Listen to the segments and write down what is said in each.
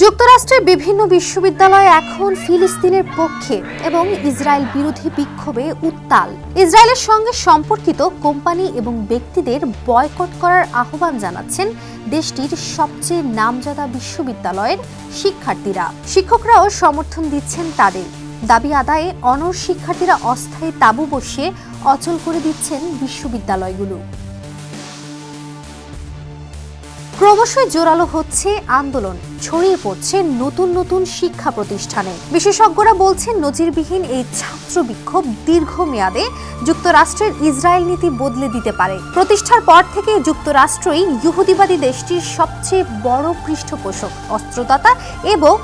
যুক্তরাষ্ট্রের বিভিন্ন বিশ্ববিদ্যালয় এখন ফিলিস্তিনের পক্ষে এবং ইসরায়েল বিরোধী বিক্ষোভে উত্তাল। ইসরায়েলের সঙ্গে সম্পর্কিত কোম্পানি এবং ব্যক্তিদের বয়কট করার আহ্বান জানাচ্ছেন দেশটির সবচেয়ে নামজাদা বিশ্ববিদ্যালয়ের শিক্ষার্থীরা। শিক্ষকরাও সমর্থন দিচ্ছেন তাদের। দাবি আদায়ে অনর শিক্ষার্থীরা অস্থায়ী তাঁবু বসিয়ে অচল করে দিচ্ছেন বিশ্ববিদ্যালয়গুলো। ক্রমশই জোরালো হচ্ছে আন্দোলন, ছড়িয়ে পড়ছে নতুন নতুন শিক্ষা প্রতিষ্ঠানে। বিশেষজ্ঞরা বলছেন, নজিরবিহীন এই ছাত্র বিক্ষোভ দীর্ঘমেয়াদে যুক্তরাষ্ট্রের ইসরায়েল নীতি বদলে দিতে পারে। প্রতিষ্ঠার পর থেকে যুক্তরাষ্ট্রই ইহুদিবাদী দেশটির সবচেয়ে বড় পৃষ্ঠপোষক, অস্ত্রদাতা এবং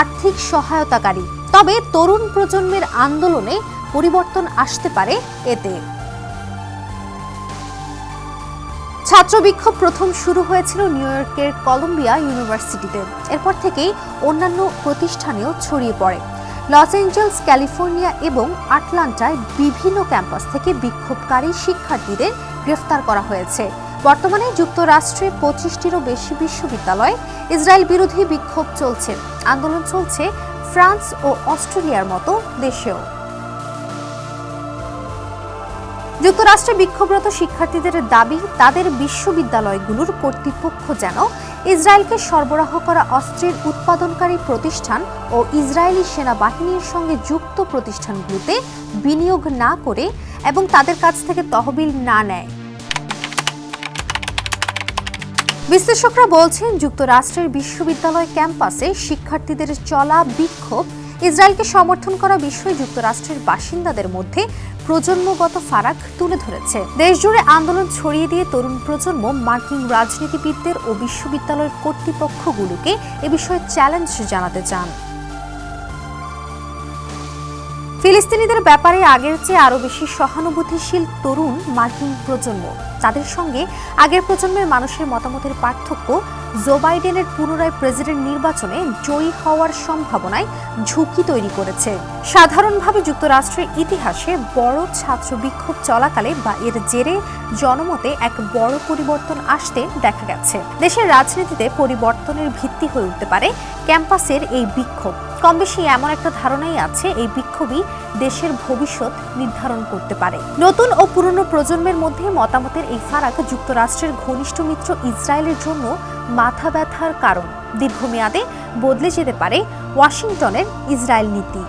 আর্থিক সহায়তাকারী। তবে তরুণ প্রজন্মের আন্দোলনে পরিবর্তন আসতে পারে এতে। ছাত্র বিক্ষোভ প্রথম শুরু হয়েছিল নিউ ইয়র্কের কলম্বিয়া ইউনিভার্সিটিতে। এরপর থেকেই অন্যান্য প্রতিষ্ঠানেও ছড়িয়ে পড়ে। লস অ্যাঞ্জেলস ক্যালিফোর্নিয়া এবং আটলান্টায় বিভিন্ন ক্যাম্পাস থেকে বিক্ষোভকারী শিক্ষার্থীদের গ্রেফতার করা হয়েছে। বর্তমানে যুক্তরাষ্ট্রে পঁচিশটিরও বেশি বিশ্ববিদ্যালয়ে ইসরায়েল বিরোধী বিক্ষোভ চলছে। আন্দোলন চলছে ফ্রান্স ও অস্ট্রেলিয়ার মতো দেশেও। যুক্তরাষ্ট্রে বিক্ষোভরত শিক্ষার্থীদের দাবি, তাদের বিশ্ববিদ্যালয়গুলোর কর্তৃপক্ষ যেন ইসরায়েলকে সরবরাহ করা অস্ত্রের উৎপাদনকারী প্রতিষ্ঠান ও ইসরায়েলি সেনাবাহিনীর সঙ্গে যুক্ত প্রতিষ্ঠানগুলোতে বিনিয়োগ না করে এবং তাদের কাছ থেকে তহবিল না নেয়। বিশ্লেষকরা বলছেন, যুক্তরাষ্ট্রের বিশ্ববিদ্যালয় ক্যাম্পাসে শিক্ষার্থীদের চলা বিক্ষোভ, ইসরায়েলকে সমর্থন করা বিষয়ে যুক্তরাষ্ট্রের বাসিন্দাদের মধ্যে প্রজন্মগত ফারাক তুলে ধরেছে। দেশজুড়ে আন্দোলন ছড়িয়ে দিয়ে তরুণ প্রজন্ম মার্কিন রাজনীতিবিদদের ও বিশ্ববিদ্যালয়ের কর্তৃপক্ষগুলোকে এ বিষয়ে চ্যালেঞ্জ জানাতে চান। ফিলিস্তিনিদের ব্যাপারে আগের চেয়ে আরও বেশি সহানুভূতিশীল তরুণ মার্কিন প্রজন্ম। তাদের সঙ্গে আগের প্রজন্মের মানুষের মতামতের পার্থক্য জো বাইডেনের পুনরায় প্রেসিডেন্ট নির্বাচনে জয়ী হওয়ার সম্ভাবনায় ঝুঁকি তৈরি করেছে। সাধারণভাবে যুক্তরাষ্ট্রের ইতিহাসে বড় ছাত্র বিক্ষোভ চলাকালে বা এর জেরে জনমতে এক বড় পরিবর্তন আসতে দেখা গেছে। দেশের রাজনীতিতে পরিবর্তনের ভিত্তি হয়ে উঠতে পারে ক্যাম্পাসের এই বিক্ষোভ। কম বেশি এমন একটা ধারণাই আছে, এই বিক্ষোভই দেশের ভবিষ্যৎ নির্ধারণ করতে পারে। নতুন ও পুরনো প্রজন্মের মধ্যে মতামতের এই ফারাক যুক্তরাষ্ট্রের ঘনিষ্ঠ মিত্র ইসরায়েলের জন্য মাথা ব্যথার কারণ। দীর্ঘমেয়াদে বদলে যেতে পারে ওয়াশিংটনের ইসরায়েল নীতি।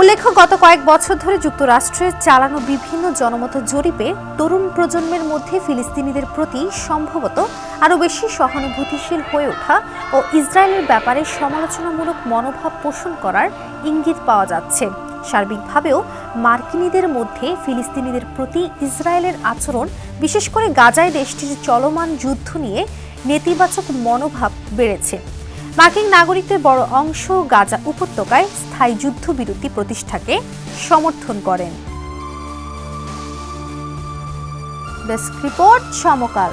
উল্লেখ্য, গত কয়েক বছর ধরে যুক্তরাষ্ট্রে চালানো বিভিন্ন জনমত জরিপে তরুণ প্রজন্মের মধ্যে ফিলিস্তিনিদের প্রতি সম্ভবত আরও বেশি সহানুভূতিশীল হয়ে ওঠা ও ইসরায়েলের ব্যাপারে সমালোচনামূলক মনোভাব পোষণ করার ইঙ্গিত পাওয়া যাচ্ছে। সার্বিকভাবেও মার্কিনীদের মধ্যে ফিলিস্তিনিদের প্রতি ইসরায়েলের আচরণ, বিশেষ করে গাজায় দেশটির চলমান যুদ্ধ নিয়ে নেতিবাচক মনোভাব বেড়েছে। মার্কিন নাগরিকদের বড় অংশ গাজা উপত্যকায় স্থায়ী যুদ্ধবিরতি প্রতিষ্ঠাকে সমর্থন করেন। Desk report Samakal.